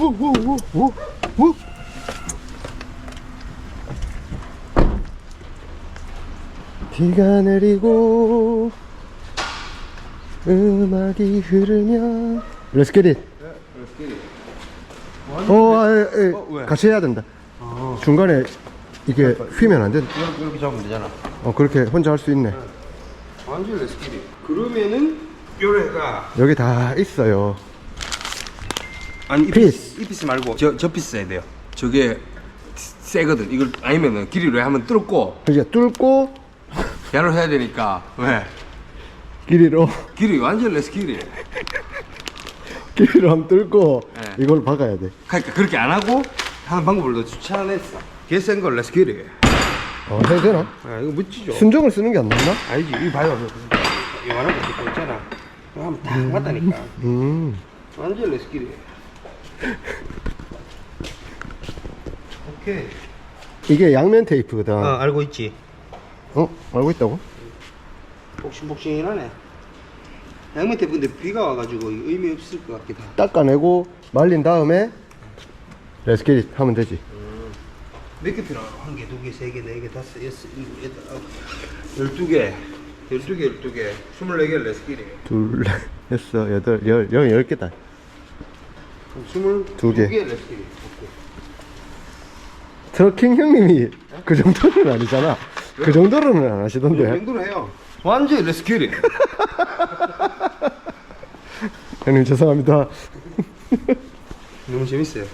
우우우우우. 비가 내리고 음악이 흐르면 Let's get it 어, 아, 예, 예. 어, 왜? 같이 해야 된다 중간에 이게 휘면 안 된다 이렇게, 이렇게 잡으면 되잖아. 어, 그렇게 혼자 할 수 있네 완전 레스키리. 그러면은 요래가 여기 다 있어요 아니 이 피스. 이 피스 말고 저 저 피스 해야 돼요. 저게 세거든. 이걸 아니면은 길이로 하면 뚫고 이제 뚫고 야를 해야 되니까 왜 길이로 길이 완전 레스키리. 길이로 한번 뚫고 네. 이걸 박아야 돼 그러니까 그렇게 안 하고 하는 방법을 너 추천했어. 개센 걸 레스키리. 어, 해도 되나? 아 이거 멋지죠. 순정을 쓰는 게안 낫나? 알지? 이 봐요. 요만한 거 있잖아. 이거 하면 딱 맞다니까. 음 완전 레스키리. 오케이. 이게 양면 테이프거든 어 알고 있지. 어? 알고 있다고? 복싱복싱하네. 양면 테이프인데 비가 와가지고 이거 의미 없을 것 같기도 하고. 닦아내고 말린 다음에 레스키릿 하면 되지 몇 개 필요하고? 한 개, 두 개, 세 개, 네 개, 다섯, 여섯, 일곱, 여덟, 아홉, 열두 개. 열두 개, 열두 개. 스물네 개 레스키리. 둘, 여섯, 여덟, 열, 열, 열 개다 스물 두 개. 트럭킹 형님이 그 정도는 아니잖아 그 정도로는 안 이 하시던데 정도로 해요. 완전 레스키리. 형님 죄송합니다 너무 재밌어요.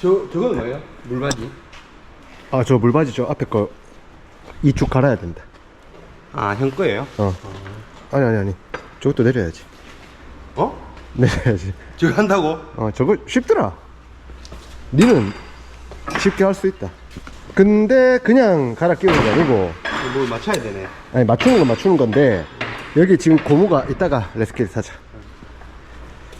저, 저건 뭐예요? 물바지? 아 저 물바지 저 앞에 거 이쭉 갈아야 된다 아, 형 거예요? 어 아니 아니 아니 저것도 내려야지 어? 내려야지 저거 한다고? 어 저거 쉽더라 니는 쉽게 할 수 있다 근데 그냥 갈아 끼우는 게 아니고 뭘 맞춰야 되네. 아니 맞추는 건 맞추는 건데 여기 지금 고무가 이따가 레스키를 사자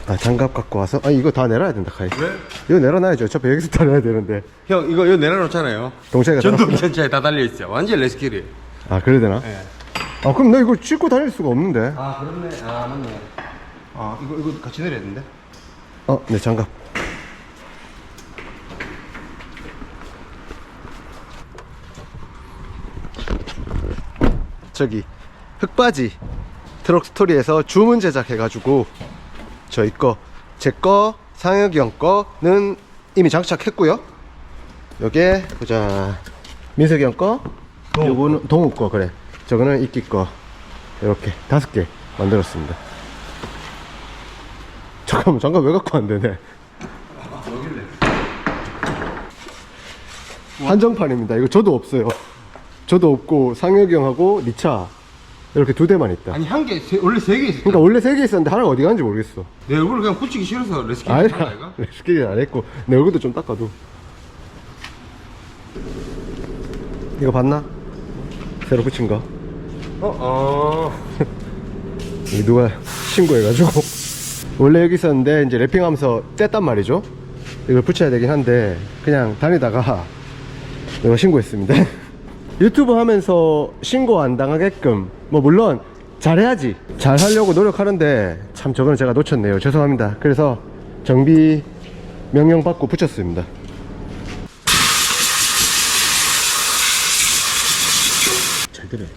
아 장갑 갖고 와서 아니 이거 다 내려야 된다 카이 왜? 이거 내려놔야죠 어차피 여기서 다 내야 되는데 형, 이거, 이거 내려놓잖아요. 동생이가 전동 전차에 다 달려 있어요. 완전 레스키리. 아 그래야 되나? 예. 아 그럼 너 이거 싣고 다닐 수가 없는데 아, 그렇네. 아, 맞네. 아, 이거, 이거 같이 내려야 되는데? 어내 장갑 저기 흑바지 트럭 스토리에서 주문 제작해가지고 저희 거, 제 거, 상혁이 형 거는 이미 장착했고요. 요게 보자 민석이 형 거, 요거는 동욱 거 그래. 저거는 이끼 거 이렇게 다섯 개 만들었습니다. 잠깐만 잠깐 왜 갖고 안 되네. 한정판입니다. 이거 저도 없어요. 저도 없고 상혁이 형하고 니차 이렇게 두 대만 있다. 아니, 한 개, 세, 원래 세 개 있었어. 그러니까 원래 세 개 있었는데 하나가 어디 갔는지 모르겠어. 내 얼굴을 그냥 붙이기 싫어서 레스키리. 아니라 스킬이 안 했고 내 얼굴도 좀 닦아도. 이거 봤나? 새로 붙인 거. 어, 어. 이 누가 신고해가지고 원래 여기 있었는데 이제 랩핑하면서 뗐단 말이죠. 이걸 붙여야 되긴 한데 그냥 다니다가 내가 신고했습니다. 유튜브 하면서 신고 안 당하게끔 뭐 물론 잘해야지 잘 하려고 노력하는데 참 저거는 제가 놓쳤네요. 죄송합니다. 그래서 정비 명령 받고 붙였습니다. 잘 들어야지.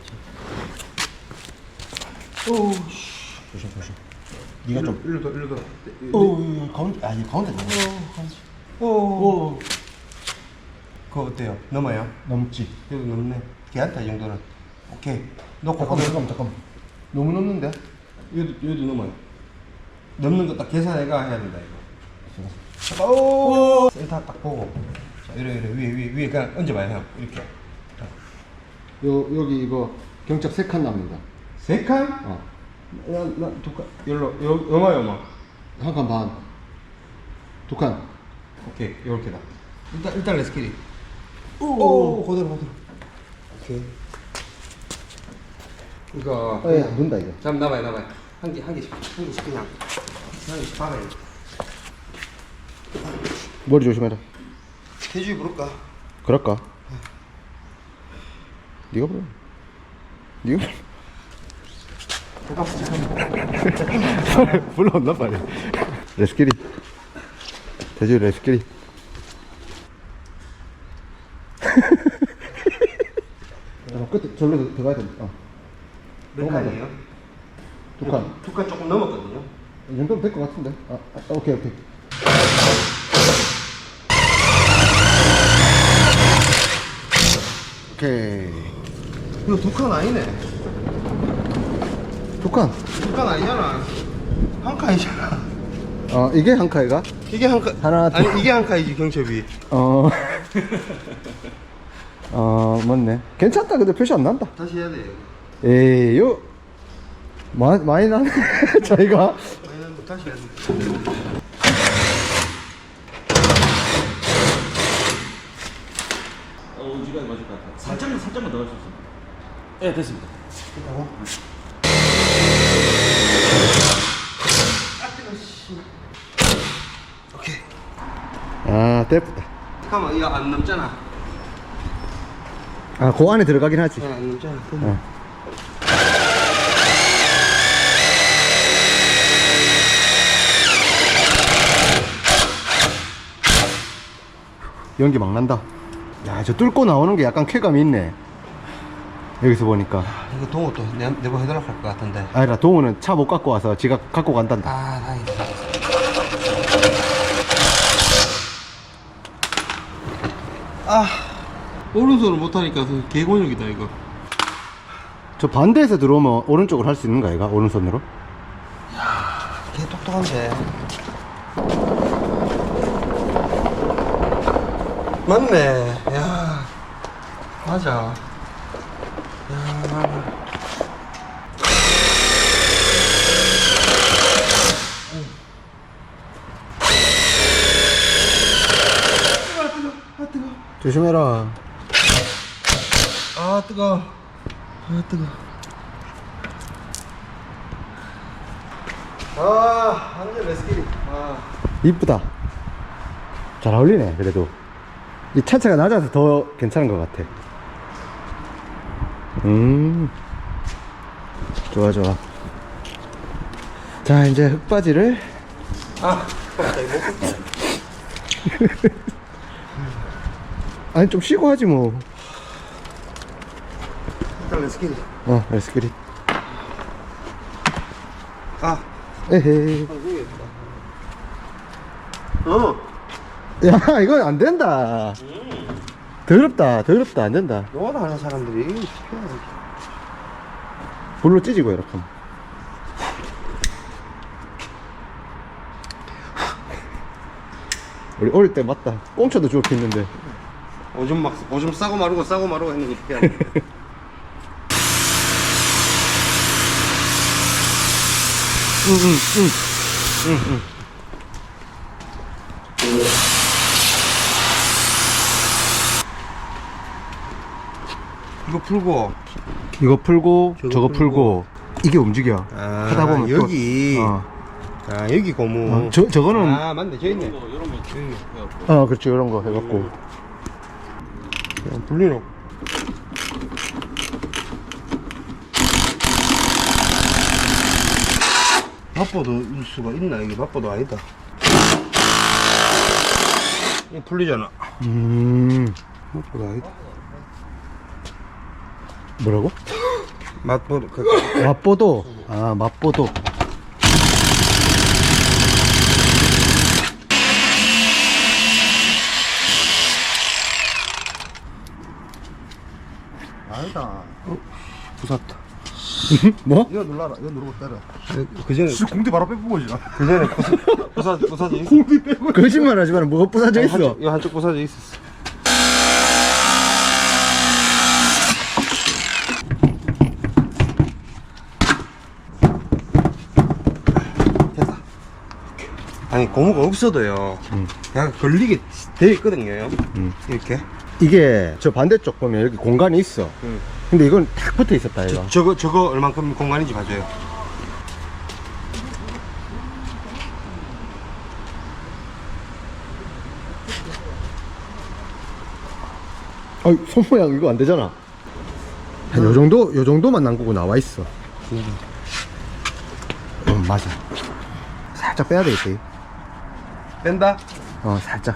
오, 조심 조심. 네가 좀 일로 더, 일로 더. 오, 가운데 아니 가운데 오, 오. 그거 어때요? 넘어요? 넘지. 여기 넘네. 괜찮다, 이 정도는. 오케이. 놓고 잠깐만 거기서 잠깐만 잠깐만. 너무 넘는데? 여기도, 여기도 넘어요. 넘는 거 딱 계산해가 해야 된다, 이거. 잠깐, 오! 센터 딱 보고. 자, 이래, 이래, 위에, 위에, 위에 그냥 얹어봐요, 형. 이렇게. 요 여기 이거 경첩 세칸 남는다. 세 칸? 어. 나, 나, 두 칸. 열로, 요, 요마, 요마. 한칸 반. 두 칸. 오케이, 요렇게다. 일단, 일단 레스키리. 오, 오, 그대로, 그대로. 오케이. 이거. 어, 야, 눈다 이거. 잠 남아요, 남아요. 한 개, 한 개씩, 한 개씩 그냥. 한 개씩 박아요. 머리 조심해라. 태주이 부를까? 그럴까? 네가 불러. 네가 불러. 불러온나 빨리. 레스키리. 레스끼리. 야, 끝에 절로 들어가야 돼. 어. 몇 칸이에요? 두 칸. 두칸 조금 넘었거든요. 이 정도면 될 것 같은데. 아, 아, 오케이, 오케이. 오케이. 이거 두 칸 아니네. 두 칸. 두칸 아니잖아. 한 칸이잖아. 어, 이게 한 칸이가? 이게 한 칸. 하나, 둘. 아니 이게 한 칸이지 경첩이. 어. 어, 맞네. 괜찮다. 근데 표시 안 난다. 다시 해야 돼. 에이, 요. 마, 많이 나네. 저희가. 아니 다시 해야 돼. 어, 우지가 맞을 것 같아. 살짝만 살짝만 더갈수 있어. 예, 됐습니다. 오케이. 아, 떼쁘다. 잠깐만 이거 안 넘잖아. 아, 그 안에 들어가긴 하지. 네, 안 넘잖아. 어. 연기 막 난다. 야, 저 뚫고 나오는 게 약간 쾌감이 있네. 여기서 보니까. 이거 동호 또 내, 내고 해달라 할것 같은데. 아니라 동우는 차 못 갖고 와서 지가 갖고 간단다. 아 다행이다. 아 오른손을 못하니까 그 개곤욕이다 이거. 저 반대에서 들어오면 오른쪽으로 할 수 있는 거 아이가? 오른손으로? 개 똑똑한데. 맞네. 야 맞아. 야. 조심해라. 아 뜨거. 아 뜨거. 아 완전 레스키리. 아. 이쁘다. 잘 어울리네, 그래도. 이 차체가 낮아서 더 괜찮은 것 같아. 음. 좋아, 좋아. 자, 이제 흙바지를. 아. 아니, 좀 쉬고 하지 뭐. 일단 레스키리. 어, 레스키리. 아. 에헤이. 어. 야, 이건 안 된다. 더럽다, 더럽다, 안 된다. 영화도 하는 사람들이. 불로 찢이고, 이렇게. 하면. 우리 어릴 때 맞다. 꽁쳐도 주워 했는데. 오줌 막 오줌 싸고 마르고 싸고 마르고 했는 거 피해야 돼. 이거 풀고 이거 풀고 저거 저거, 풀고. 풀고. 이게 움직여 아, 하다 보면 또- 여기. 어. 아 여기 고무 어, 저 저거는 아 맞네 저 있네 이런 거, 이런 거 해갖고. 어 그렇지 이런 거 해갖고 그냥 분리로 바빠도 일 수가 있나? 이게 바빠도 아니다. 이 풀리잖아. 음 바빠도 아니다. 뭐라고? 맛보도 그, 맛보도? 아 맛보도 아니다. 부쉈다 뭐? 이거 눌러라. 이거 누르고 때려. 그 전에 공대 바로 빼부어지나? 그 전에 부사 부사져 있어? 거짓말 하지 마라. 뭐가 부서져 있어? 한쪽, 이거 한쪽 부사져 있었어. 됐다. 아니 고무가 없어도요. 그냥 걸리게 돼 있거든요. 이렇게 이게 저 반대쪽 보면 여기 공간이 있어. 음. 근데 이건 탁 붙어 있었다 이거. 저, 저거 저거 얼만큼 공간인지 봐줘요. 아, 손 모양 이거 안 되잖아. 한 요 정도 요 정도만 남고 나와 있어. 음 맞아. 살짝 빼야 되겠다 이거. 뺀다? 어 살짝.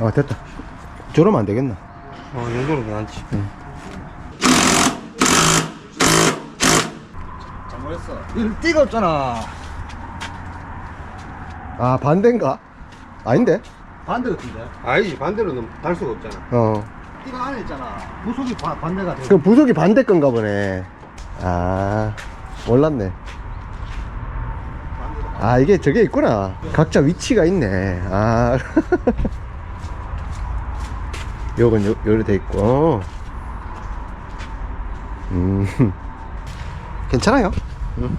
어 됐다 저러면 안 되겠나 어, 이 정도는 괜찮지. 잘못했어. 이거 띠가 없잖아. 아 반대인가? 아닌데? 반대 같은데? 아니지, 반대로는 달 수가 없잖아. 어 띠가 안에 있잖아. 무속이 바, 반대가 돼. 그 부속이 반대 건가 보네 아 몰랐네 아 이게 저게 있구나 각자 위치가 있네 아 요건 요, 요로 돼 있고. 음. 괜찮아요. 음.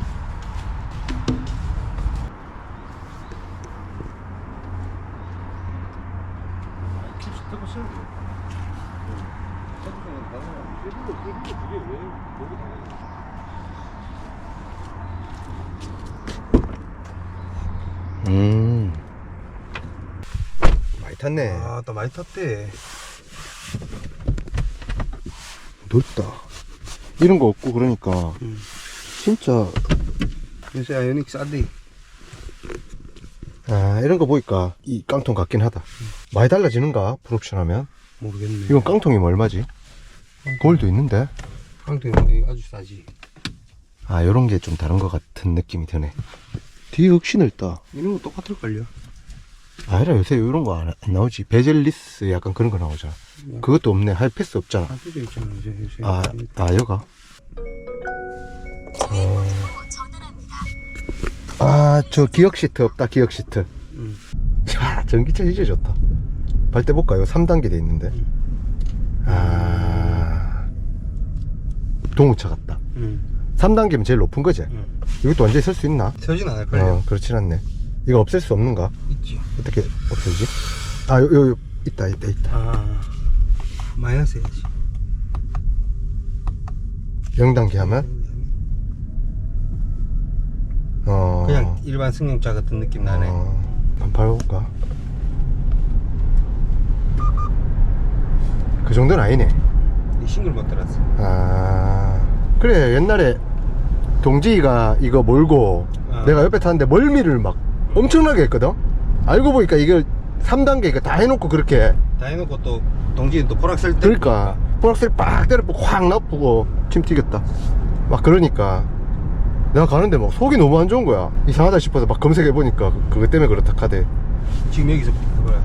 음. 많이 탔네. 아, 또 많이 탔대. 넓다 이런 거 없고 그러니까 음. 진짜 요새 아이오닉 싸대. 아 이런 거 보니까 이 깡통 같긴 하다 많이 달라지는가 풀옵션 하면 모르겠네. 이건 깡통이면 얼마지? 골도 있는데 깡통이 아주 싸지. 아 요런 게 좀 다른 것 같은 느낌이 드네 뒤에 역시 넓다 이런 거 똑같을걸요? 아니라 요새 요런 거 안 나오지. 베젤리스 약간 그런 거 나오잖아. 그것도 없네. 하이패스 없잖아. 하수도 있잖아, 요새. 요새. 아, 아 여가? 아 저 기억 시트 없다. 기억 시트. 음. 야 전기차 진짜 좋다. 발대 볼까요? 3단계 돼 있는데. 아 동우차 같다. 음. 3단계면 제일 높은 거지? 음. 이것도 언제 쓸수 있나? 서진 않을 걸요? 어 그렇진 않네 이거 없앨 수 없는가? 있지. 어떻게 없애지? 아, 요, 요, 요, 있다, 있다, 있다. 아, 마이너스 해야지. 0단계 하면? 어. 그냥 일반 승용차 같은 느낌 나네. 어, 한번 밟아볼까? 그 정도는 아니네. 이 싱글 못 들었어. 아. 그래, 옛날에 동지가 이거 몰고 어. 내가 옆에 탔는데 멀미를 막 엄청나게 했거든? 알고 보니까 이걸 3단계 이거 다 해놓고 그렇게. 다 해놓고 또 동지는 또 포락셀 때. 그러니까. 보락셀 빡 때려보고 확 나쁘고 침 튀겼다. 막 그러니까. 내가 가는데 막 속이 너무 안 좋은 거야. 이상하다 싶어서 막 검색해보니까 그- 그것 때문에 그렇다 카대. 지금 여기서 그거야.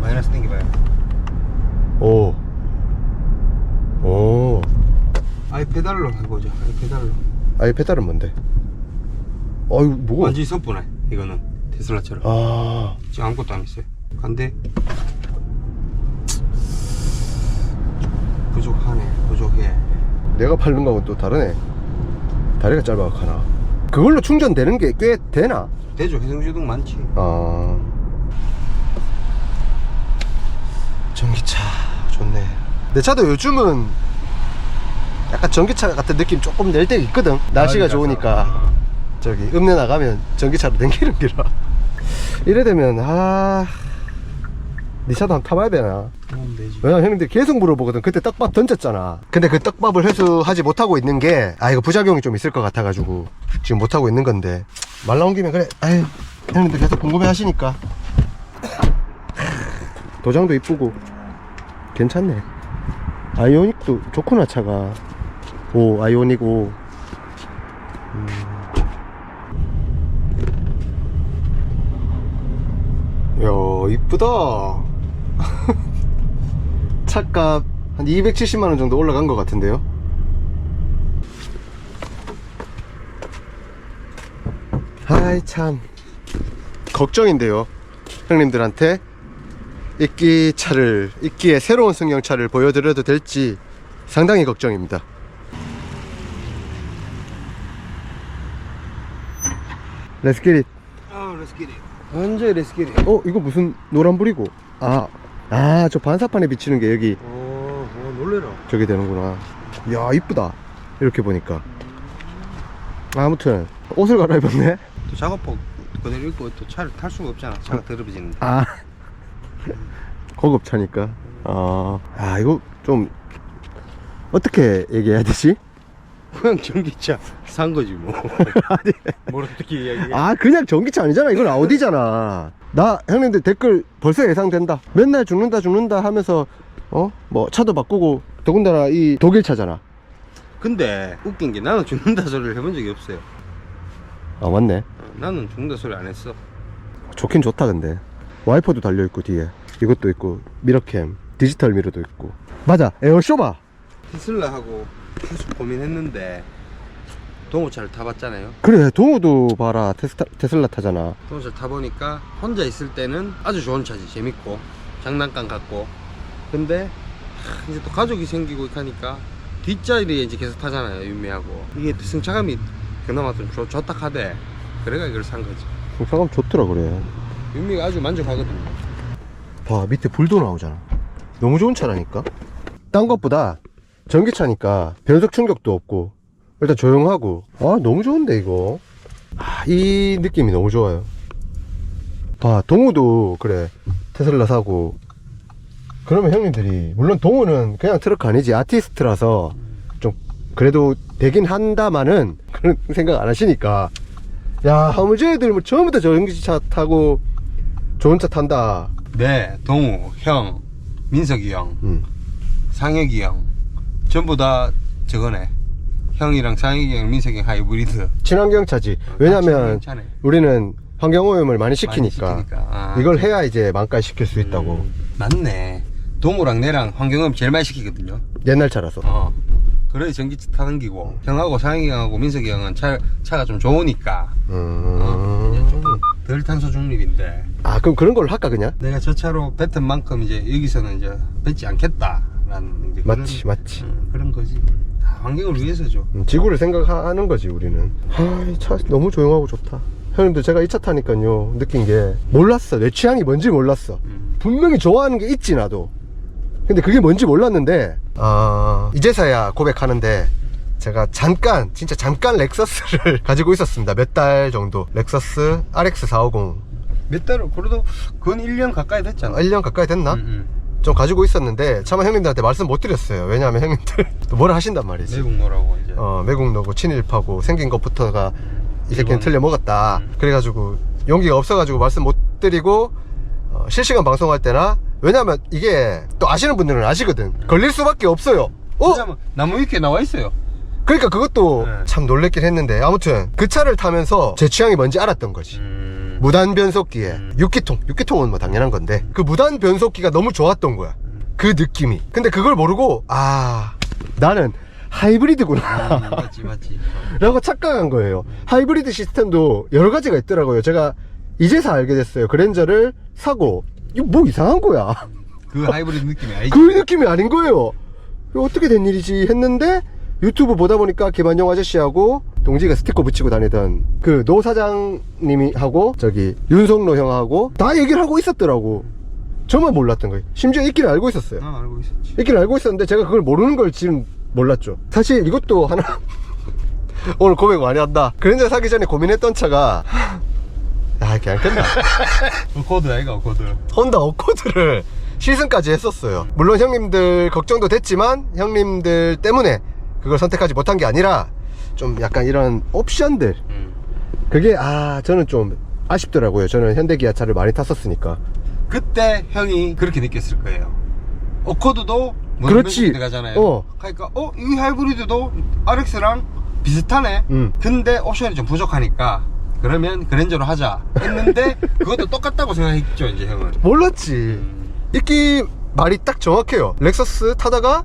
마이너스 땡겨봐요. 오. 오. 아예 페달로 해보자. 아예 페달로. 아이 페달은 뭔데? 어유 뭐가? 완전히 선분해. 이거는 테슬라처럼. 아. 지금 아무것도 안 했어요. 간데 부족하네. 부족해. 내가 팔는 거하고 또 다르네. 다리가 짧아 하나. 그걸로 충전되는 게 꽤 되나? 대조 해성주동 많지. 아. 전기차 좋네. 내 차도 요즘은 약간 전기차 같은 느낌 조금 낼 때가 있거든. 날씨가 좋으니까 저기 읍내 나가면 전기차로 댕기는 기라. 이래 되면 아. 네 차도 한번 타봐야 되나? 되지. 왜냐면 형님들 계속 물어보거든. 그때 떡밥 던졌잖아. 근데 그 떡밥을 회수하지 못하고 있는 게, 아, 이거 부작용이 좀 있을 것 같아가지고, 지금 못하고 있는 건데. 말 나온 김에, 그래, 아유, 형님들 계속 궁금해 하시니까. 도장도 이쁘고, 괜찮네. 아이오닉도 좋구나, 차가. 오, 아이오닉 5. 이쁘다. 차값 한 270만원 정도 올라간 것 같은데요? 아이 참. 걱정인데요 형님들한테. 이끼 차를 이끼의 새로운 승용차를 보여드려도 될지 상당히 걱정입니다. 렛츠기릿 아, 레스키리. 완전 레스키리. 어 이거 무슨 노란불이고 아아저 반사판에 비치는 게 여기 오, 오, 놀래라. 저게 되는구나. 야, 이쁘다. 이렇게 보니까. 아무튼, 옷을 갈아입었네? 또 작업복 그대로 입고 또 차를 탈 수가 없잖아. 차가 더럽어지는데. 아. 고급차니까. 아, 아, 이거 좀, 어떻게 얘기해야 되지? 그냥 전기차 산 거지 뭐. 뭘 어떻게 이야기해? 아 그냥 전기차 아니잖아. 이건 아우디잖아. 나 형님들 댓글 벌써 예상된다. 맨날 죽는다 죽는다 하면서 어? 뭐 차도 바꾸고 더군다나 이 독일 차잖아. 근데 웃긴 게 나는 죽는다 소리를 해본 적이 없어요. 아 맞네. 어, 나는 죽는다 소리 안 했어. 좋긴 좋다 근데. 와이퍼도 달려있고 뒤에. 이것도 있고 미러캠. 디지털 미러도 있고. 맞아. 에어쇼바. 테슬라하고 계속 고민했는데 동호차를 타봤잖아요. 그래 동우도 봐라 테스타, 테슬라 타잖아 동호차를 타보니까 혼자 있을 때는 아주 좋은 차지. 재밌고 장난감 같고. 근데 하, 이제 또 가족이 생기고 하니까 뒷자리에 이제 계속 타잖아요. 윤미하고. 이게 승차감이 그나마 좀 좋, 좋다 하대. 그래가 이걸 산 거지. 사람 좋더라 그래 윤미가 아주 만족하거든요. 봐 밑에 불도 나오잖아 너무 좋은 차라니까 딴 것보다 전기차니까 변속 충격도 없고 일단 조용하고. 아 너무 좋은데 이거. 아, 이 느낌이 너무 좋아요. 봐 동우도 그래 테슬라 사고. 그러면 형님들이 물론 동우는 그냥 트럭 아니지 아티스트라서 좀 그래도 되긴 한다마는 그런 생각 안 하시니까. 야 하무제애들 뭐 처음부터 전기차 타고 좋은 차 탄다. 네, 동우, 형, 민석이 형, 음. 상혁이 형 전부 다 저거네. 형이랑 형, 민석이 형 하이브리드. 친환경 차지. 다 왜냐면. 우리는 환경 오염을 많이 시키니까, 시키니까. 아, 이걸. 해야 이제 만까지 시킬 수 있다고. 음, 맞네. 동우랑 내랑 환경음 제일 많이 시키거든요. 옛날 차라서. 어. 그래 전기차 타는 기고 형하고 상혁이 형하고 민석이 형은 차, 차가 좀 좋으니까 어, 이제 음. 조금 덜 탄소 중립인데 아 그럼 그런 걸로 할까 그냥? 내가 저 차로 뱉은 만큼 이제 여기서는 이제 뱉지 않겠다 라는 이제 맞지, 그런, 맞지. 음, 그런 거지 다 환경을 위해서죠 음, 지구를 생각하는 거지 우리는. 아이 차 너무 조용하고 좋다. 형님들 제가 이 차 타니까요 느낀 게 몰랐어 내 취향이 뭔지 몰랐어. 음. 분명히 좋아하는 게 있지 나도. 근데 그게 뭔지 몰랐는데 아 이제서야 고백하는데 제가 잠깐 진짜 잠깐 렉서스를 가지고 있었습니다 몇 달 정도 렉서스 RX 450 몇 달을 그래도 건 1년 가까이 됐잖아 1년 가까이 됐나? 음, 음. 좀 가지고 있었는데 차마 형님들한테 말씀 못 드렸어요 왜냐하면 형님들 또 뭐라 하신단 말이지 내국노라고 이제 어 매국노고 친일파고 생긴 것부터가 이 새끼는. 틀려 먹었다 음. 그래가지고 용기가 없어가지고 말씀 못 드리고 어, 실시간 방송할 때나 왜냐면 이게 또 아시는 분들은 아시거든 걸릴 수밖에 없어요 어? 왜냐면 나무 위키에 나와 있어요 그러니까 그것도 네. 참 놀랬긴 했는데 아무튼 그 차를 타면서 제 취향이 뭔지 알았던 거지 음. 무단 변속기에 음. 6기통 6기통은 뭐 당연한 건데 그 무단 변속기가 너무 좋았던 거야. 그 느낌이. 근데 그걸 모르고 아 나는 하이브리드구나. 음, 맞지 맞지. 라고 착각한 거예요. 하이브리드 시스템도 여러 가지가 있더라고요. 제가 이제서 알게 됐어요. 그랜저를 사고 이거 뭐 이상한 거야. 그 하이브리드 느낌이 아니지. 그 느낌이 아닌 거예요. 이거 어떻게 된 일이지 했는데 유튜브 보다 보니까 김한용 아저씨하고 동지가 스티커 붙이고 다니던 그 노 사장님이 하고 저기 윤성로 형하고 다 얘기를 하고 있었더라고. 저만 몰랐던 거예요. 심지어 있기를 알고 있었어요. 나 알고 있었지. 있기를 알고 있었는데 제가 그걸 모르는 걸 지금 몰랐죠. 사실 이것도 하나 오늘 고백 많이 한다. 그랜저 사기 전에 고민했던 차가 아 그냥 끝나? 코드 아이가 코드. 혼다 어코드를 시승까지 했었어요. 물론 형님들 걱정도 됐지만 형님들 때문에 그걸 선택하지 못한 게 아니라 좀 약간 이런 옵션들 음. 그게 아 저는 좀 아쉽더라고요. 저는 현대기아차를 많이 탔었으니까. 그때 형이 그렇게 느꼈을 거예요. 어코드도 무슨 그렇지. 들어가잖아요. 어. 그러니까 어 이 하이브리드도 RX랑 비슷하네. 음. 근데 옵션이 좀 부족하니까 그러면 그랜저로 하자 했는데 그것도 똑같다고 생각했죠 이제 형은. 몰랐지. 음. 이끼 말이 딱 정확해요. 렉서스 타다가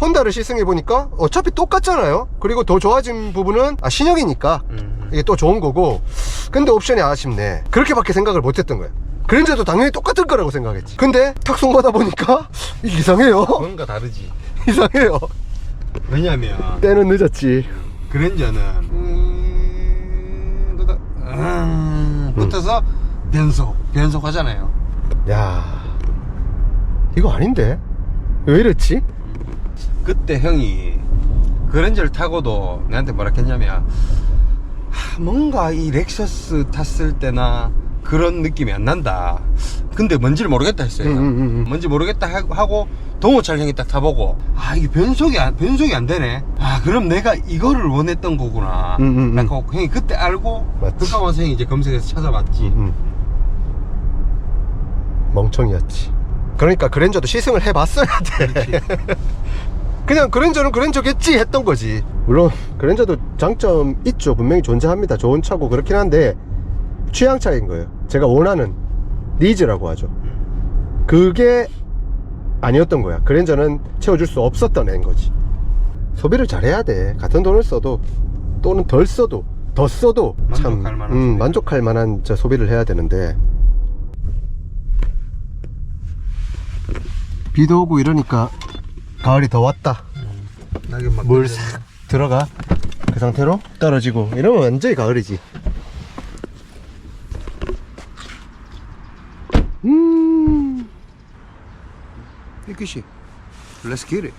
혼다를 시승해 보니까 어차피 똑같잖아요. 그리고 더 좋아진 부분은 아 신형이니까 음. 이게 또 좋은 거고. 근데 옵션이 아쉽네. 그렇게밖에 생각을 못했던 거야 그랜저도 당연히 똑같을 거라고 생각했지. 근데 탁송 받아 보니까 이상해요. 뭔가 다르지. 이상해요. 왜냐면 때는 늦었지. 그랜저는 음, 그다 음, 붙어서 변속 변속 하잖아요. 야 이거 아닌데? 왜 이랬지 그때 형이 그랜저를 타고도 나한테 뭐라 했냐면 하, 뭔가 이 렉서스 탔을 때나 그런 느낌이 안 난다. 근데 뭔지를 모르겠다 했어요. 음, 음, 음, 음. 뭔지 모르겠다 하- 하고 동호차를 형이 딱 타보고 아 이게 변속이 안, 변속이 안 되네. 아 그럼 내가 이거를 원했던 거구나. 음, 음, 음. 형이 그때 알고. 그까 와서 형이 이제 검색해서 찾아봤지. 음. 멍청이였지. 그러니까 그랜저도 시승을 해봤어야 돼. 그냥 그랜저는 그랜저겠지 했던 거지. 물론 그랜저도 장점 있죠. 분명히 존재합니다. 좋은 차고 그렇긴 한데 취향 차이인 거예요. 제가 원하는 니즈라고 하죠. 그게 아니었던 거야. 그랜저는 채워줄 수 없었던 애인 거지. 소비를 잘해야 돼. 같은 돈을 써도 또는 덜 써도 더 써도 참 만족할 만한 음. 만족할 만한 저 소비를 해야 되는데 비도 오고 이러니까 가을이 더 왔다. 낙엽 막물 떨어졌네. 싹 들어가 그 상태로 떨어지고 이러면 완전히 가을이지. 음. 이끼씨 Let's get it